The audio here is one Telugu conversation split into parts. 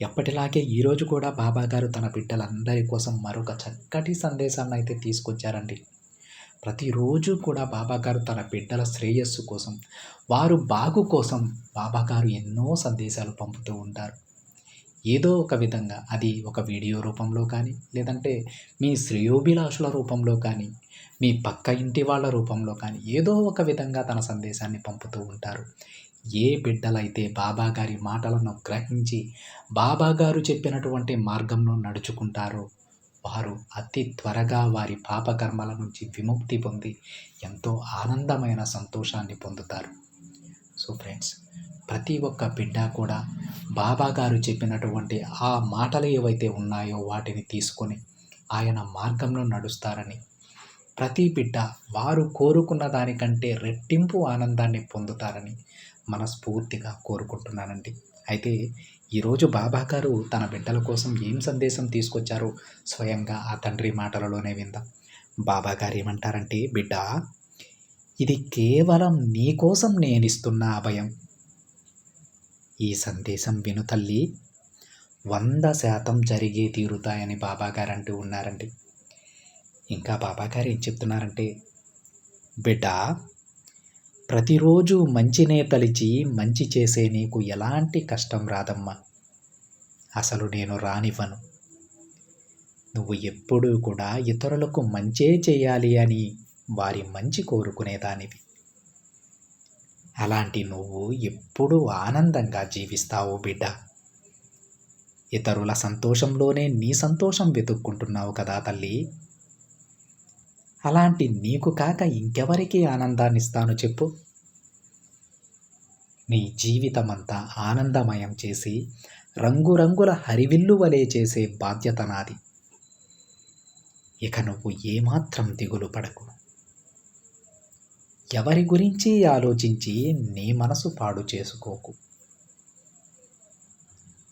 ఎప్పటిలాగే ఈరోజు కూడా బాబా గారు తన బిడ్డలందరి కోసం మరొక చక్కటి సందేశాన్ని అయితే తీసుకొచ్చారండి ప్రతిరోజు కూడా బాబా గారు తన బిడ్డల శ్రేయస్సు కోసం వారు బాగు కోసం బాబా గారు ఎన్నో సందేశాలు పంపుతూ ఉంటారు. ఏదో ఒక విధంగా అది ఒక వీడియో రూపంలో కానీ లేదంటే మీ శ్రేయోభిలాషుల రూపంలో కానీ మీ పక్క ఇంటి వాళ్ళ రూపంలో కానీ ఏదో ఒక విధంగా తన సందేశాన్ని పంపుతూ ఉంటారు. ఏ బిడ్డలైతే బాబా గారి మాటలను గ్రహించి బాబాగారు చెప్పినటువంటి మార్గంలో నడుచుకుంటారో వారు అతి త్వరగా వారి పాపకర్మల నుంచి విముక్తి పొంది ఎంతో ఆనందమైన సంతోషాన్ని పొందుతారు. సో ఫ్రెండ్స్ ప్రతి ఒక్క బిడ్డ కూడా బాబాగారు చెప్పినటువంటి ఆ మాటలు ఏవైతే ఉన్నాయో వాటిని తీసుకొని ఆయన మార్గంలో నడుస్తారని ప్రతి బిడ్డ వారు కోరుకున్న దానికంటే రెట్టింపు ఆనందాన్ని పొందుతారని మనస్ఫూర్తిగా కోరుకుంటున్నానండి. అయితే ఈరోజు బాబా గారు తన బిడ్డల కోసం ఏం సందేశం తీసుకొచ్చారో స్వయంగా ఆ తండ్రి మాటలలోనే విందాం. బాబా గారు ఏమంటారంటే బిడ్డ ఇది కేవలం నీకోసం నేనిస్తున్న అభయం. ఈ సందేశం విను తల్లి. వంద శాతం జరిగే తీరుతాయని బాబా గారు అంటూ ఉన్నారండి. ఇంకా బాబాగారు ఏం చెప్తున్నారంటే బిడ్డ ప్రతిరోజు మంచినే తలిచి మంచి చేసే నీకు ఎలాంటి కష్టం రాదమ్మా. అసలు నేను రానివ్వను. నువ్వు ఎప్పుడూ కూడా ఇతరులకు మంచే చేయాలి అని వారి మంచి కోరుకునేదానివి. అలాంటి నువ్వు ఎప్పుడూ ఆనందంగా జీవిస్తావు బిడ్డ. ఇతరుల సంతోషంలోనే నీ సంతోషం వెతుక్కుంటున్నావు కదా తల్లి. అలాంటి నీకు కాక ఇంకెవరికి ఆనందాన్నిస్తాను చెప్పు. నీ జీవితమంతా ఆనందమయం చేసి రంగురంగుల హరివిల్లు వలె చేసే బాధ్యత నాది. ఇక నువ్వు ఏమాత్రం దిగులు పడకు. ఎవరి గురించి ఆలోచించి నీ మనసు పాడు చేసుకోకు.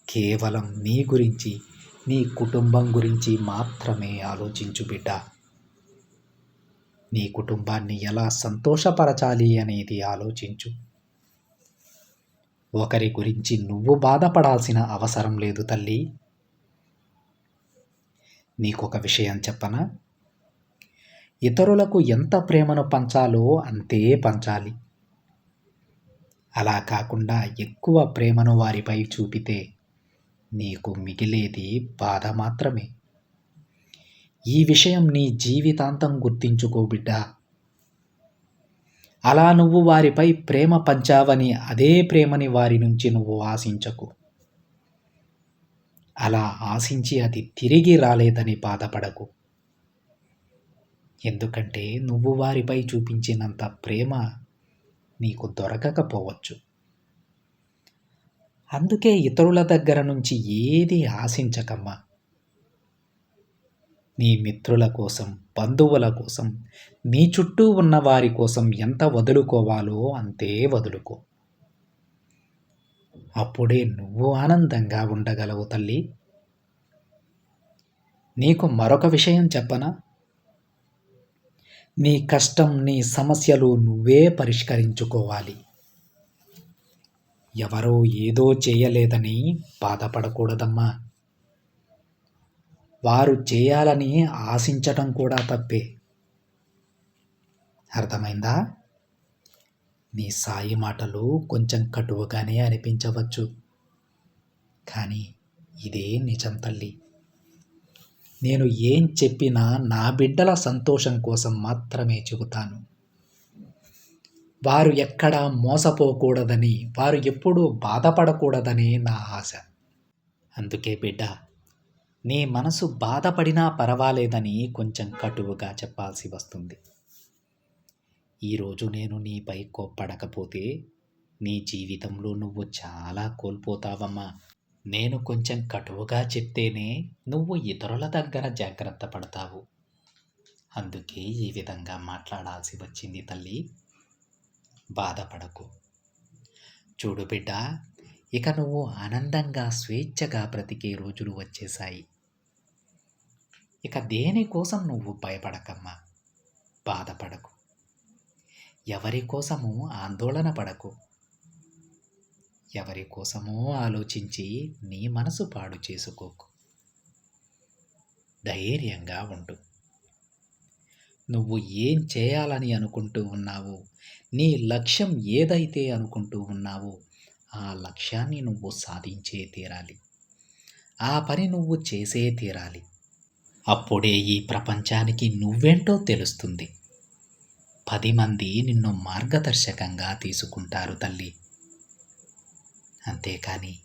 కేవలం నీ గురించి నీ కుటుంబం గురించి మాత్రమే ఆలోచించు బిడ్డ. నీ కుటుంబాన్ని ఎలా సంతోషపరచాలి అనేది ఆలోచించు. ఒకరి గురించి నువ్వు బాధపడాల్సిన అవసరం లేదు తల్లి. నీకొక విషయం చెప్పనా? ఇతరులకు ఎంత ప్రేమను పంచాలో అంతే పంచాలి. అలా కాకుండా ఎక్కువ ప్రేమను వారిపై చూపితే నీకు మిగిలేది బాధ మాత్రమే. ఈ విషయం నీ జీవితాంతం గుర్తించుకో బిడ్డా. అలా నువ్వు వారిపై ప్రేమ పంచావని అదే ప్రేమని వారి నుంచి నువ్వు ఆశించకు. అలా ఆశించి అది తిరిగి రాలేదని బాధపడకు. ఎందుకంటే నువ్వు వారిపై చూపించినంత ప్రేమ నీకు దొరకకపోవచ్చు. అందుకే ఇతరుల దగ్గర నుంచి ఏది ఆశించకమ్మా. నీ మిత్రుల కోసం బంధువుల కోసం నీ చుట్టూ ఉన్న వారి కోసం ఎంత వదులుకోవాలో అంతే వదులుకో. అప్పుడే నువ్వు ఆనందంగా ఉండగలవు తల్లి. నీకు మరొక విషయం చెప్పనా? నీ కష్టం నీ సమస్యలు నువ్వే పరిష్కరించుకోవాలి. ఎవరో ఏదో చేయలేదని బాధపడకూడదమ్మా. వారు చేయాలని ఆశించటం కూడా తప్పే. అర్థమైందా? నీ సాయి మాటలు కొంచెం కటువుగానే అనిపించవచ్చు. కానీ ఇదే నిజం తల్లి. నేను ఏం చెప్పినా నా బిడ్డల సంతోషం కోసం మాత్రమే చెబుతాను. వారు ఎక్కడా మోసపోకూడదని వారు ఎప్పుడూ బాధపడకూడదని నా ఆశ. అందుకే బిడ్డ నీ మనసు బాధపడినా పర్వాలేదని కొంచెం కటువుగా చెప్పాల్సి వస్తుంది. ఈరోజు నేను నీపై కోప్పడకపోతే నీ జీవితంలో నువ్వు చాలా కోల్పోతావమ్మా. నేను కొంచెం కటువుగా చెప్తేనే నువ్వు ఇతరుల దగ్గర జాగ్రత్త పడతావు. అందుకే ఈ విధంగా మాట్లాడాల్సి వచ్చింది తల్లి. బాధపడకు. చూడు బిడ్డ ఇక నువ్వు ఆనందంగా స్వేచ్ఛగా బ్రతికే రోజులు వచ్చేశాయి. ఇక దేనికోసం నువ్వు భయపడకమ్మా? బాధపడకు. ఎవరి కోసము ఆందోళన పడకు. ఎవరి కోసమో ఆలోచించి నీ మనసు పాడు చేసుకోకు. ధైర్యంగా ఉండు. నువ్వు ఏం చేయాలని అనుకుంటూ ఉన్నావో? నీ లక్ష్యం ఏదైతే అనుకుంటూ ఉన్నావో? ఆ లక్ష్యాన్ని నువ్వు సాధించే తీరాలి. ఆ పని నువ్వు చేసే తీరాలి. అప్పుడే ఈ ప్రపంచానికి నువ్వేంటో తెలుస్తుంది. పది మంది నిన్ను మార్గదర్శకంగా తీసుకుంటారు తల్లి. అంతేకాని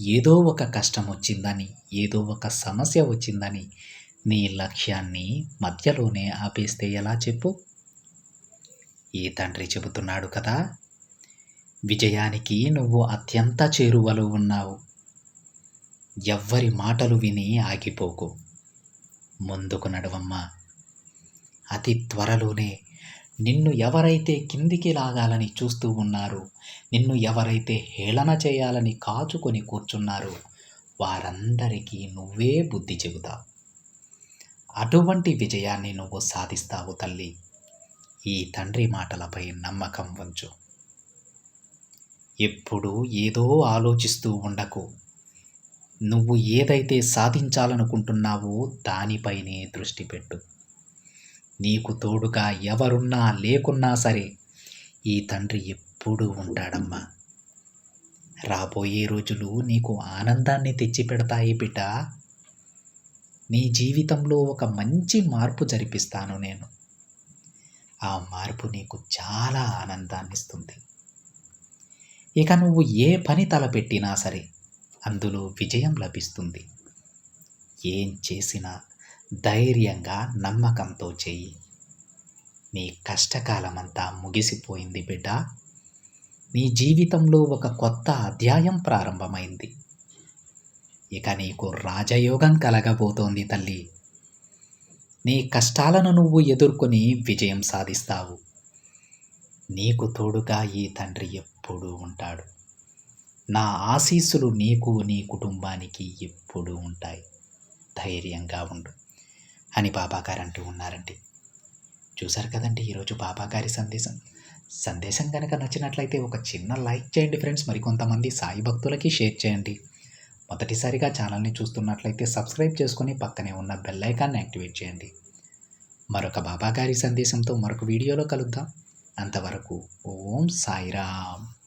ఏదో ఒక కష్టం వచ్చిందని ఏదో ఒక సమస్య వచ్చిందని నీ లక్ష్యాన్ని మధ్యలోనే ఆపేస్తే ఎలా చెప్పు? ఈ తండ్రి చెబుతున్నాడు కదా విజయానికి నువ్వు అత్యంత చేరువలో ఉన్నావు. ఎవ్వరి మాటలు విని ఆగిపోకు. ముందుకు నడవమ్మా. అతి త్వరలోనే నిన్ను ఎవరైతే కిందికి లాగాలని చూస్తూ ఉన్నారో నిన్ను ఎవరైతే హేళన చేయాలని కాచుకొని కూర్చున్నారో వారందరికీ నువ్వే బుద్ధి చెబుతావు అటువంటి విజయాన్ని నువ్వు సాధిస్తావు తల్లి. ఈ తండ్రి మాటలపై నమ్మకం ఉంచు. ఎప్పుడు ఏదో ఆలోచిస్తూ ఉండకు. నువ్వు ఏదైతే సాధించాలనుకుంటున్నావో దానిపైనే దృష్టి పెట్టు. నీకు తోడుగా ఎవరున్నా లేకున్నా సరే ఈ తండ్రి ఎప్పుడూ ఉంటాడమ్మా. రాబోయే రోజులు నీకు ఆనందాన్ని తెచ్చిపెడతాయి బిడ్డ. నీ జీవితంలో ఒక మంచి మార్పు జరిపిస్తాను నేను. ఆ మార్పు నీకు చాలా ఆనందాన్ని ఇస్తుంది ఇక నువ్వు ఏ పని తలపెట్టినా సరే అందులో విజయం లభిస్తుంది. ఏం చేసినా ధైర్యంగా నమ్మకంతో చెయ్యి. నీ కష్టకాలమంతా ముగిసిపోయింది బిడ్డ. నీ జీవితంలో ఒక కొత్త అధ్యాయం ప్రారంభమైంది. ఇక నీకు రాజయోగం కలగబోతోంది తల్లి. నీ కష్టాలను నువ్వు ఎదుర్కొని విజయం సాధిస్తావు. నీకు తోడుగా ఈ తండ్రి ఎప్పుడూ ఉంటాడు. నా ఆశీస్సులు నీకు నీ కుటుంబానికి ఎప్పుడూ ఉంటాయి? ధైర్యంగా ఉండు. అని బాబాగారు అంటూ ఉన్నారండి. చూశారు కదండి ఈరోజు బాబాగారి సందేశం. సందేశం కనుక నచ్చినట్లయితే ఒక చిన్న లైక్ చేయండి ఫ్రెండ్స్. మరికొంతమంది సాయి భక్తులకి షేర్ చేయండి. మొదటిసారిగా ఛానల్ని చూస్తున్నట్లయితే సబ్స్క్రైబ్ చేసుకొని పక్కనే ఉన్న బెల్ ఐకాన్ని యాక్టివేట్ చేయండి. మరొక బాబాగారి సందేశంతో మరొక వీడియోలో కలుద్దాం. అంతవరకు ఓం సాయిరామ్.